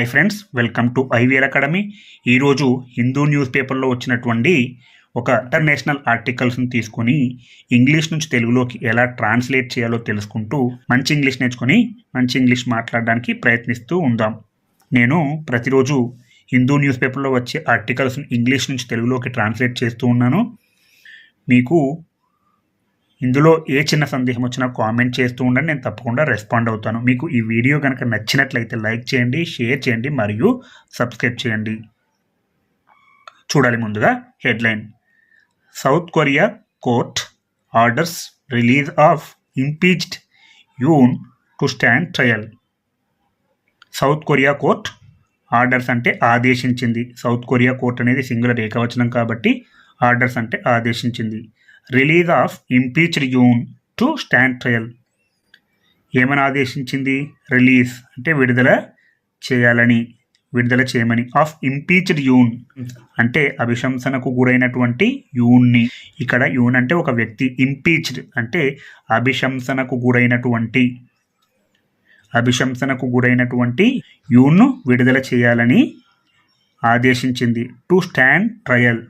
Hi friends welcome to IVL academy. ఈరోజు Hindu news పేపర్లో వచ్చినటువంటి ఒక ఇంటర్నేషనల్ ఆర్టికల్స్ని తీసుకొని ఇంగ్లీష్ నుంచి తెలుగులోకి ఎలా ట్రాన్స్లేట్ చేయాలో తెలుసుకుంటూ మంచి ఇంగ్లీష్ నేర్చుకొని మంచి ఇంగ్లీష్ మాట్లాడడానికి ప్రయత్నిస్తూ ఉందాం. నేను ప్రతిరోజు హిందూ న్యూస్ పేపర్లో వచ్చే ఆర్టికల్స్ని ఇంగ్లీష్ నుంచి తెలుగులోకి ట్రాన్స్లేట్ చేస్తూ ఉన్నాను. మీకు ఇందులో ఏ చిన్న సందేహం వచ్చినా కామెంట్ చేస్తూ ఉండండి నేను తప్పకుండా రెస్పాండ్ అవుతాను. మీకు ఈ వీడియో కనుక నచ్చినట్లయితే లైక్ చేయండి షేర్ చేయండి మరియు సబ్స్క్రైబ్ చేయండి. చూడాలి ముందుగా headline. South Korea court orders release of impeached Yoon to stand trial. South Korea court orders అంటే ఆదేశించింది. సౌత్ కొరియా కోర్ట్ అనేది సింగులర్ ఏకవచనం కాబట్టి ఆర్డర్స్ అంటే ఆదేశించింది. Release of impeached Yoon to stand trial. ఏమని ఆదేశించింది రిలీజ్ అంటే విడుదల చేయాలని విడుదల చేయమని. ఆఫ్ ఇంపీచ్డ్ యూన్ అంటే అభిశంసనకు గురైనటువంటి యూన్ని. ఇక్కడ యూన్ అంటే ఒక వ్యక్తి. ఇంపీచ్డ్ అంటే అభిశంసనకు గురైనటువంటి అభిశంసనకు గురైనటువంటి యూన్ను విడుదల చేయాలని ఆదేశించింది. టు స్టాండ్ ట్రయల్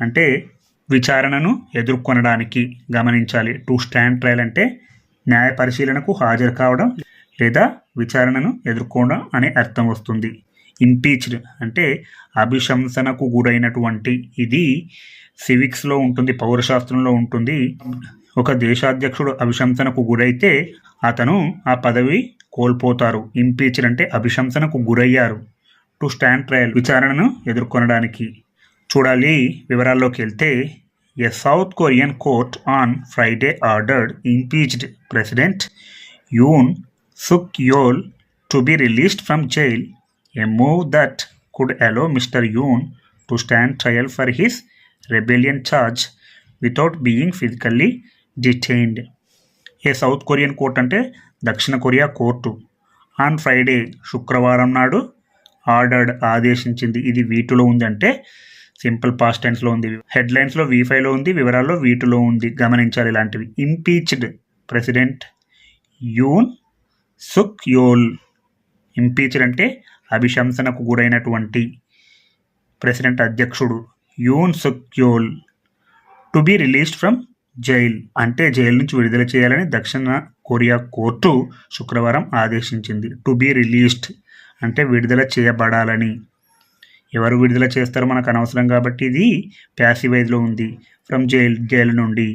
అంటే విచారణను ఎదుర్కొనడానికి గమనించాలి. టు స్టాండ్ ట్రయల్ అంటే న్యాయ పరిశీలనకు హాజరు కావడం లేదా విచారణను ఎదుర్కోవడం అనే అర్థం వస్తుంది. ఇంపీచ్డ్ అంటే అభిశంసనకు గురైనటువంటి ఇది సివిక్స్లో ఉంటుంది పౌరశాస్త్రంలో ఉంటుంది. ఒక దేశాధ్యక్షుడు అభిశంసనకు గురైతే అతను ఆ పదవి కోల్పోతారు. ఇంపీచ్డ్ అంటే అభిశంసనకు గురయ్యారు. టు స్టాండ్ ట్రయల్ విచారణను ఎదుర్కొనడానికి చూడాలి. వివరాల్లోకి వెళ్తే a South Korean court on Friday ordered impeached president Yoon Suk Yeol to be released from jail a move that could allow Mr Yoon to stand trial for his rebellion charge without being physically detained. A South Korean court అంటే దక్షిణ Korea court. On Friday శుక్రవారం నాడు ordered ఆదేశించింది. ఇది వీటిలో ఉందంటే simple past టెన్స్లో ఉంది. హెడ్లైన్స్లో వి ఫైవ్లో ఉంది వివరాల్లో వీటిలో ఉంది. గమనించాలి ఇలాంటివి. Impeached president Yoon Suk యోల్ impeached అంటే అభిశంసనకు గురైనటువంటి ప్రెసిడెంట్ అధ్యక్షుడు Yoon Suk Yeol to be released from jail అంటే జైలు నుంచి విడుదల చేయాలని దక్షిణ కొరియా కోర్టు శుక్రవారం ఆదేశించింది. టు బి రిలీజ్డ్ అంటే విడుదల చేయబడాలని. ఎవరు విడుదల చేస్తారో మనకు అనవసరం కాబట్టి ఇది ప్యాసివైజ్లో ఉంది. ఫ్రమ్ జైల్ జైలు నుండి.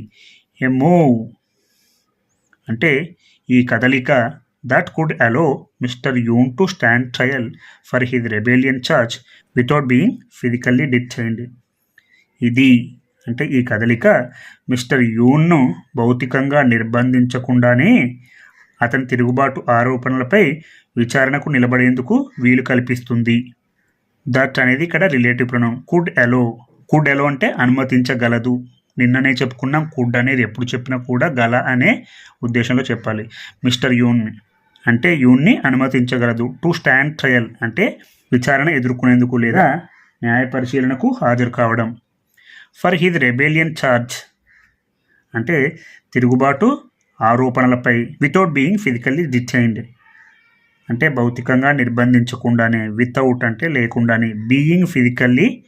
ఏ మూవ్ అంటే ఈ కదలిక that could allow Mr Yoon to stand trial for his rebellion charge without being physically detained ఇది అంటే ఈ కదలిక మిస్టర్ యూన్ను భౌతికంగా నిర్బంధించకుండానే అతని తిరుగుబాటు ఆరోపణలపై విచారణకు నిలబడేందుకు వీలు కల్పిస్తుంది. దట్ అనేది ఇక్కడ relative pronoun could allow could allow అంటే అనుమతించగలదు. నిన్ననే చెప్పుకున్నాం కుడ్ అనేది ఎప్పుడు చెప్పినా కూడా గల అనే ఉద్దేశంలో చెప్పాలి. మిస్టర్ యూన్ అంటే యూన్ని అనుమతించగలదు. టు స్టాండ్ ట్రయల్ అంటే విచారణ ఎదుర్కొనేందుకు లేదా న్యాయ పరిశీలనకు హాజరు కావడం. ఫర్ హిజ్ రెబేలియన్ ఛార్జ్ అంటే తిరుగుబాటు ఆరోపణలపై వితౌట్ బీయింగ్ ఫిజికల్లీ డిటైన్డ్ అంటే భౌతికంగా నిర్బంధించకుండానే వితౌట్ అంటే లేకుండానే బీయింగ్ ఫిజికల్లీ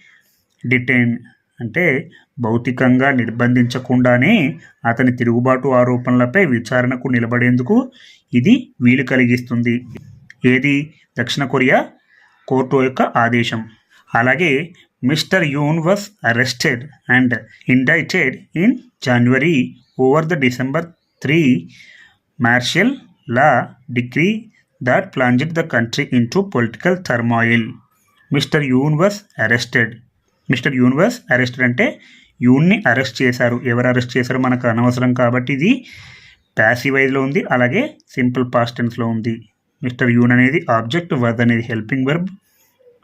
డిటైన్ అంటే భౌతికంగా నిర్బంధించకుండానే అతని తిరుగుబాటు ఆరోపణలపై విచారణకు నిలబడేందుకు ఇది వీలు కలిగిస్తుంది. ఏది? దక్షిణ కొరియా కోర్టు యొక్క ఆదేశం. అలాగే Mr Yoon was arrested and indicted in January over the December three martial law degree that plunged the country into political turmoil. Mr Yoon was arrested Mr Yoon was arrested అంటే యూన్ని arrest చేశారు. ఎవరు arrest చేశారో మనకు అనవసరం కాబట్టి ఇది ప్యాసివైజ్లో ఉంది. అలాగే సింపుల్ పాస్ట్ టెన్స్లో ఉంది. మిస్టర్ యూన్ అనేది ఆబ్జెక్ట్ వర్డ్ అనేది హెల్పింగ్ వర్బ్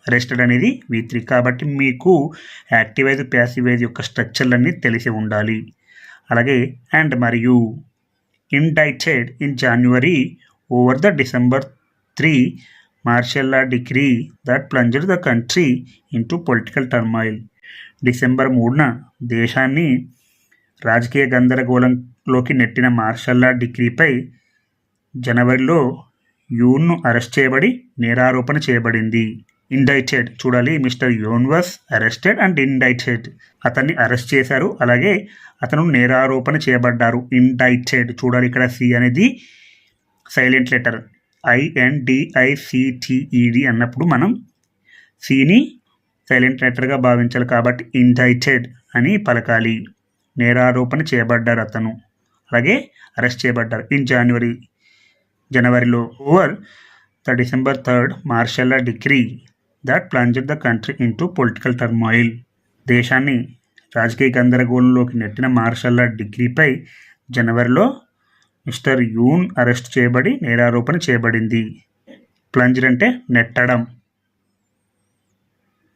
అరెస్టెడ్ అనేది వి త్రీ కాబట్టి మీకు యాక్టివైజ్ ప్యాసివైజ్ యొక్క స్ట్రక్చర్లన్నీ తెలిసి ఉండాలి. అలాగే అండ్ మరియు. Indicted in January over the December three martial law degree that plunged the country into political turmoil December మూడున దేశాన్ని రాజకీయ గందరగోళంలోకి నెట్టిన మార్షల్ లా డిగ్రీపై జనవరిలో యూన్ను అరెస్ట్ చేయబడి నేరారోపణ చేయబడింది. ఇండైటెడ్ చూడాలి mister Yoon was arrested and indicted అతన్ని అరెస్ట్ చేశారు అలాగే అతను నేరారోపణ చేయబడ్డారు. ఇండైటెడ్ చూడాలి ఇక్కడ సి అనేది సైలెంట్ లెటర్ ఐఎన్డిఐసిటిఈడి అన్నప్పుడు మనం సిని సైలెంట్ లెటర్గా భావించాలి కాబట్టి ఇండైటెడ్ అని పలకాలి. నేరారోపణ చేయబడ్డారు అతను. అలాగే అరెస్ట్ చేయబడ్డారు. ఇన్ జనవరి జనవరిలో over the December third martial degree that plunged the country into political turmoil దేశాన్ని రాజకీయ గందరగోళంలోకి నెట్టిన మార్షల్ డిగ్రీపై జనవరిలో మిస్టర్ యూన్ అరెస్ట్ చేయబడి నేరారోపణ చేయబడింది. ప్లంజర్ అంటే నెట్టడం.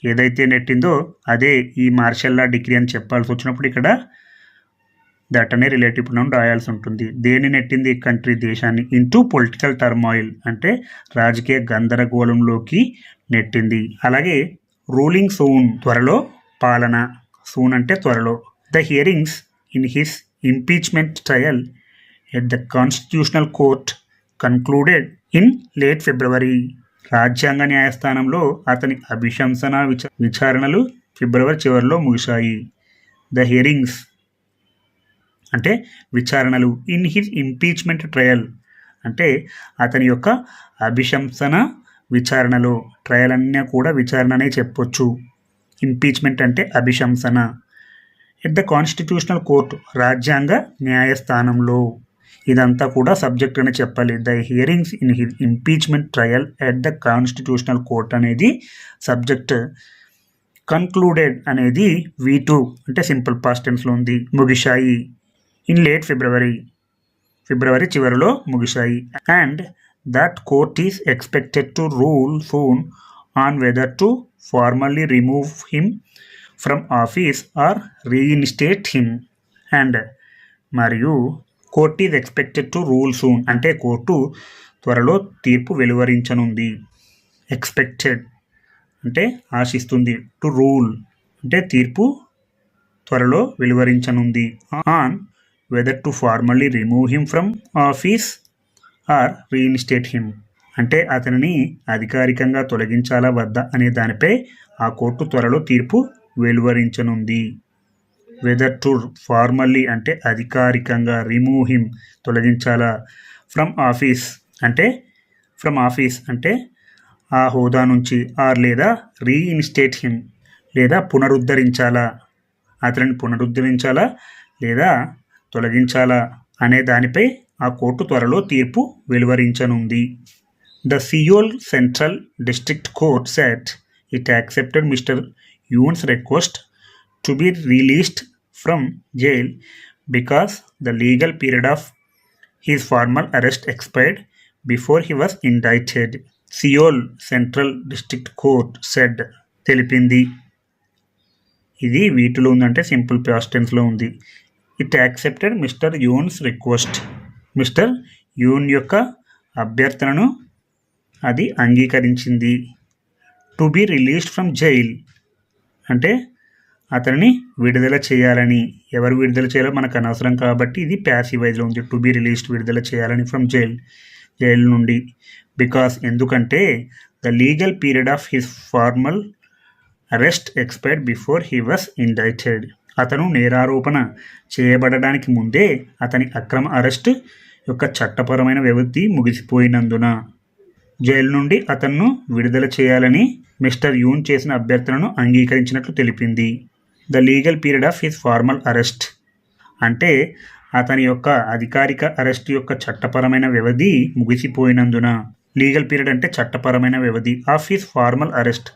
ఏదైతే నెట్టిందో అదే ఈ మార్షల్లా డిగ్రీ అని చెప్పాల్సి వచ్చినప్పుడు ఇక్కడ దట్ అనే రిలేటివ్ ప్రొనౌన్ రాయాల్సి ఉంటుంది. దేని నెట్టింది కంట్రీ దేశాన్ని? ఇంటూ పొలిటికల్ టర్మాయిల్ అంటే రాజకీయ గందరగోళంలోకి నెట్టింది. అలాగే రూలింగ్ సూన్ త్వరలో పాలన. సూన్ అంటే త్వరలో. The hearings in his impeachment trial at the constitutional court concluded in late February రాజ్యాంగ న్యాయస్థానంలో అతని అభిశంసన విచ విచారణలు ఫిబ్రవరి చివరిలో ముగిశాయి. ద హియరింగ్స్ అంటే విచారణలు ఇన్ హిజ్ ఇంపీచ్మెంట్ ట్రయల్ అంటే అతని యొక్క అభిశంసన విచారణలో ట్రయల్ అన్నీ కూడా విచారణనే చెప్పొచ్చు. ఇంపీచ్మెంట్ అంటే అభిశంసన. ఎట్ ద కాన్స్టిట్యూషనల్ కోర్టు రాజ్యాంగ న్యాయస్థానంలో. ఇదంతా కూడా సబ్జెక్ట్ అని చెప్పాలి. The hearings in his impeachment trial at the constitutional court అనేది సబ్జెక్ట్ కన్క్లూడెడ్ అనేది వీ టూ అంటే సింపుల్ పాస్ట్ టెన్స్లో ఉంది ముగిశాయి. ఇన్ లేట్ ఫిబ్రవరి ఫిబ్రవరి చివరిలో ముగిశాయి. And that court is expected to rule soon on whether to formally remove him from office or reinstate him and మరియు court is expected to rule soon అంటే court త్వరలో తీర్పు వెలువరించనుంది. Expected అంటే ఆశిస్తుంది. To rule అంటే తీర్పు త్వరలో వెలువరించనుంది. On whether to formally remove him from office or reinstate him అంటే అతనిని అధికారికంగా తొలగించాలా వద్దా అనే దానిపై ఆ కోర్టు త్వరలో తీర్పు వెలువరించనుంది. వెదర్ టూర్ ఫార్మల్లీ అంటే అధికారికంగా రిమూవ్ హిమ్ తొలగించాలా? ఫ్రమ్ ఆఫీస్ అంటే ఫ్రమ్ ఆఫీస్ అంటే ఆ హోదా నుంచి ఆర్ లేదా రీఇన్స్టేట్ హిమ్ లేదా పునరుద్ధరించాలా? అతనిని పునరుద్ధరించాలా లేదా తొలగించాలా అనే దానిపై ఆ కోర్టు త్వరలో తీర్పు వెలువరించనుంది. The Seoul central district court said it accepted Mr Yoon's request to be released from jail because the legal period of his formal arrest expired before he was indicted Seoul central district court said తెలిపింది. ఇది వీటిలో ఉందంటే simple past ఉంది. It accepted Mr Yoon's request Mr Yoon యొక్క అభ్యర్థనను అది అంగీకరించింది. To be released from jail అంటే అతనిని విడుదల చేయాలని. ఎవరు విడుదల చేయాలో మనకు అనవసరం కాబట్టి ఇది ప్యాసివైజ్లో ఉంది. టు బి రిలీజ్డ్ విడుదల చేయాలని ఫ్రమ్ జైల్ జైలు నుండి. బికాస్ ఎందుకంటే the legal period of his formal arrest expired before he was indicted అతను నేరారోపణ చేయబడడానికి ముందే అతని అక్రమ అరెస్ట్ యొక్క చట్టపరమైన వ్యవధి ముగిసిపోయినందున. జైలు నుండి అతన్ను విడుదల చేయాలని మిస్టర్ యూన్ చేసిన అభ్యర్థనను అంగీకరించినట్లు తెలిపింది. The legal period of his formal arrest అంటే అతని యొక్క అధికారిక అరెస్ట్ యొక్క చట్టపరమైన వ్యవధి ముగిసిపోయినందున. లీగల్ పీరియడ్ అంటే చట్టపరమైన వ్యవధి ఆఫ్ హిస్ ఫార్మల్ అరెస్ట్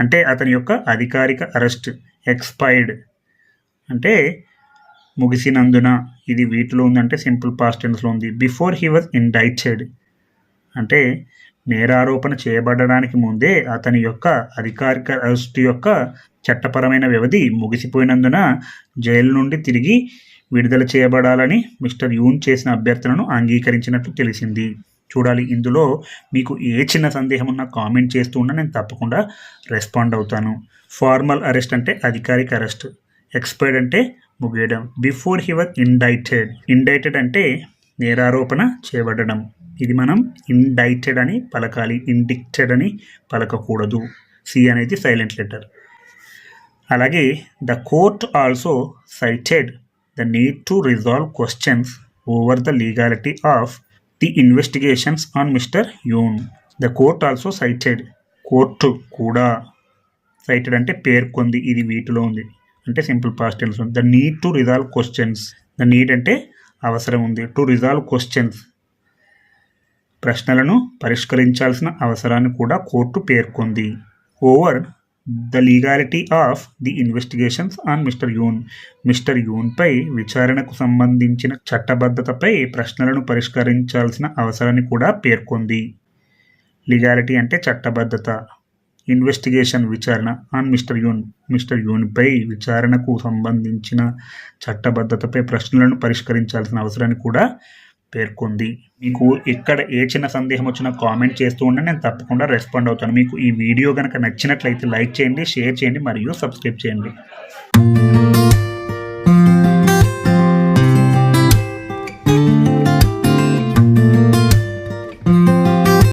అంటే అతని యొక్క అధికారిక అరెస్ట్ ఎక్స్పైర్డ్ అంటే ముగిసినందున. ఇది వీటిలో ఉందంటే సింపుల్ పాస్ట్ టెన్స్లో ఉంది. బిఫోర్ హీ వాజ్ ఇండైటెడ్ అంటే నేరారోపణ చేయబడడానికి ముందే అతని యొక్క అధికారిక అరెస్ట్ యొక్క చట్టపరమైన వ్యవధి ముగిసిపోయినందున జైలు నుండి తిరిగి విడుదల చేయబడాలని మిస్టర్ యూన్ చేసిన అభ్యర్థనను అంగీకరించినట్లు తెలిసింది. చూడాలి ఇందులో మీకు ఏ చిన్న సందేహం ఉన్నా కామెంట్ చేస్తూ ఉన్నా నేను తప్పకుండా రెస్పాండ్ అవుతాను. ఫార్మల్ అరెస్ట్ అంటే అధికారిక అరెస్ట్. ఎక్స్పైర్డ్ అంటే ముగియడం. Before he were indicted. Indicted అంటే నేరారోపణ చేయబడడం. ఇది మనం ఇండైటెడ్ అని పలకాలి ఇండిక్టెడ్ అని పలకకూడదు. సి అనేది సైలెంట్ లెటర్ అలాగే the court also cited the need to resolve questions over the legality of the investigations on Mr Yoon the court also cited court కూడా సైటెడ్ అంటే పేర్కొంది ఇది వీటిలో ఉంది. అంటే simple past tense the need to resolve questions the need అంటే అవసరం ఉంది. టు రిజాల్వ్ క్వశ్చన్స్ ప్రశ్నలను పరిష్కరించాల్సిన అవసరాన్ని కూడా కోర్టు పేర్కొంది. Over the legality of the investigations on Mr Yoon. Mr యూన్పై విచారణకు సంబంధించిన చట్టబద్ధతపై ప్రశ్నలను పరిష్కరించాల్సిన అవసరాన్ని కూడా పేర్కొంది. లీగాలిటీ అంటే చట్టబద్ధత. ఇన్వెస్టిగేషన్ విచారణ ఆన్ మిస్టర్ యూన్. మిస్టర్ యూన్పై విచారణకు సంబంధించిన చట్టబద్ధతపై ప్రశ్నలను పరిష్కరించాల్సిన అవసరాన్ని కూడా పేర్కొంది. మీకు ఇక్కడ ఏ చిన్న సందేహం వచ్చినా కామెంట్ చేస్తూ ఉంటే నేను తప్పకుండా రెస్పాండ్ అవుతాను. మీకు ఈ వీడియో కనుక నచ్చినట్లయితే లైక్ చేయండి షేర్ చేయండి మరియు సబ్స్క్రైబ్ చేయండి.